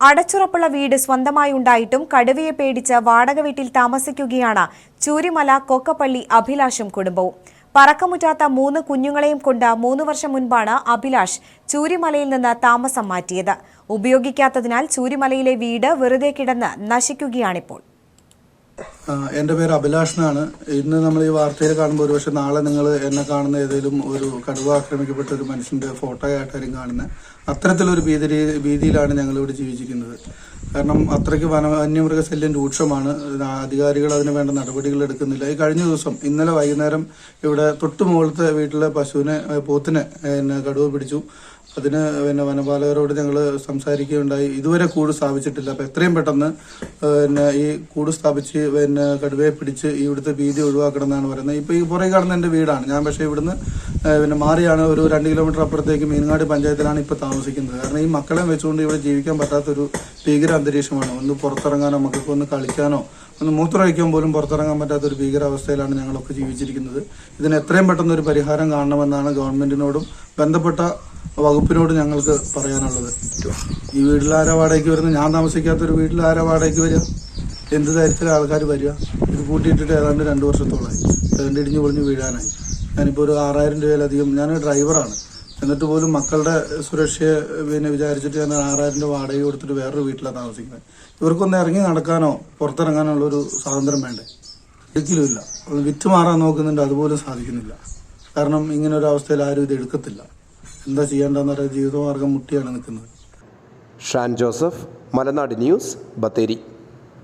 അടച്ചുറപ്പുള്ള വീട് സ്വന്തമായി ഉണ്ടായിട്ടും കടുവയെ പേടിച്ച് വാടക വീട്ടിൽ താമസിക്കുകയാണ് ചൂരിമല കൊക്കപ്പള്ളി അഭിലാഷും കുടുംബവും. പറക്കമുറ്റാത്ത മൂന്ന് കുഞ്ഞുങ്ങളെയും കൊണ്ട് മൂന്ന് വർഷം മുൻപാണ് അഭിലാഷ് ചൂരിമലയിൽ നിന്ന് താമസം മാറ്റിയത്. ഉപയോഗിക്കാത്തതിനാൽ ചൂരിമലയിലെ വീട് വെറുതെ കിടന്ന് നശിക്കുകയാണിപ്പോൾ. എന്റെ പേര് അഭിലാഷ് എന്നാണ് ഇന്ന് നമ്മൾ ഈ വാർത്തയിൽ കാണുമ്പോൾ ഒരുപക്ഷെ നാളെ നിങ്ങൾ എന്നെ കാണുന്ന ഏതെങ്കിലും ഒരു കടുവ ആക്രമിക്കപ്പെട്ട ഒരു മനുഷ്യന്റെ ഫോട്ടോ ആയിട്ടായിരിക്കും കാണുന്നത് അത്തരത്തിലൊരു ഭീതി ഭീതിയിലാണ് ഞങ്ങൾ ഇവിടെ ജീവിച്ചിരിക്കുന്നത്. കാരണം അത്രയ്ക്ക് വന വന്യമൃഗശല്യം രൂക്ഷമാണ്. അധികാരികൾ അതിന് വേണ്ട നടപടികൾ എടുക്കുന്നില്ല. ഈ കഴിഞ്ഞ ദിവസം ഇന്നലെ വൈകുന്നേരം ഇവിടെ തൊട്ടു മുകളിലത്തെ വീട്ടിലെ പശുവിനെ പോത്തിനെ കടുവ പിടിച്ചു. അതിന് പിന്നെ വനപാലകരോട് ഞങ്ങൾ സംസാരിക്കുകയുണ്ടായി. ഇതുവരെ കൂട് സ്ഥാപിച്ചിട്ടില്ല. അപ്പം എത്രയും പെട്ടെന്ന് പിന്നെ ഈ കൂട് സ്ഥാപിച്ച് പിന്നെ കടുവയെ പിടിച്ച് ഇവിടുത്തെ ഭീതി ഒഴിവാക്കണം എന്നാണ് പറയുന്നത്. ഇപ്പോൾ ഈ പുറകെ കാണുന്ന എന്റെ വീടാണ്. ഞാൻ പക്ഷേ ഇവിടുന്ന് പിന്നെ മാറിയാണ് ഒരു രണ്ട് കിലോമീറ്റർ അപ്പുറത്തേക്ക് മീനങ്ങാടി പഞ്ചായത്തിലാണ് ഇപ്പോൾ താമസിക്കുന്നത്. കാരണം ഈ മക്കളെ വെച്ചുകൊണ്ട് ഇവിടെ ജീവിക്കാൻ പറ്റാത്തൊരു ഭീകര അന്തരീക്ഷമാണ്. ഒന്ന് പുറത്തിറങ്ങാനോ മക്കൾക്ക് ഒന്ന് കളിക്കാനോ ഒന്ന് മൂത്രമൊഴിക്കാൻ പോലും പുറത്തിറങ്ങാൻ പറ്റാത്ത ഒരു ഭീകരാവസ്ഥയിലാണ് ഞങ്ങളൊക്കെ ജീവിച്ചിരിക്കുന്നത്. ഇതിന് എത്രയും പെട്ടെന്ന് ഒരു പരിഹാരം കാണണമെന്നാണ് ഗവൺമെന്റിനോടും ബന്ധപ്പെട്ട വകുപ്പിനോട് ഞങ്ങൾക്ക് പറയാനുള്ളത്. ഈ വീട്ടിൽ വാടകയ്ക്ക് വരുന്ന ഞാൻ താമസിക്കാത്തൊരു വീട്ടിൽ വാടകയ്ക്ക് വരിക? എന്ത് തരത്തിലെ ആൾക്കാർ വരിക? ഇത് കൂട്ടിയിട്ടിട്ട് ഏതാണ്ട് രണ്ട് വർഷത്തോളമായി ഏതാണ്ട് ഇടിഞ്ഞു പൊളിഞ്ഞ് വീഴാനായി. ഞാനിപ്പോൾ ഒരു ആറായിരം രൂപയിലധികം ഞാൻ ഡ്രൈവറാണ്. എന്നിട്ട് പോലും മക്കളുടെ സുരക്ഷയെ പിന്നെ വിചാരിച്ചിട്ട് ഞാൻ ആറായിരം രൂപ വാടക കൊടുത്തിട്ട് വേറൊരു വീട്ടിലാണ് താമസിക്കുന്നത്. ഇവർക്കൊന്ന് ഇറങ്ങി നടക്കാനോ പുറത്തിറങ്ങാനുള്ള ഒരു സ്വാതന്ത്ര്യം വേണ്ടേ? ഒരിക്കലും ഇല്ല. വിറ്റ് മാറാൻ നോക്കുന്നുണ്ട് അതുപോലും സാധിക്കുന്നില്ല. കാരണം ഇങ്ങനെ ഒരു അവസ്ഥയിൽ ആരും ഇത് എടുക്കത്തില്ല. എന്താ ചെയ്യേണ്ടതെന്ന് പറയാൻ ജീവിതമാർഗം മുട്ടിയാണ് നിൽക്കുന്നത്. Shan Joseph Malanad news Bathery.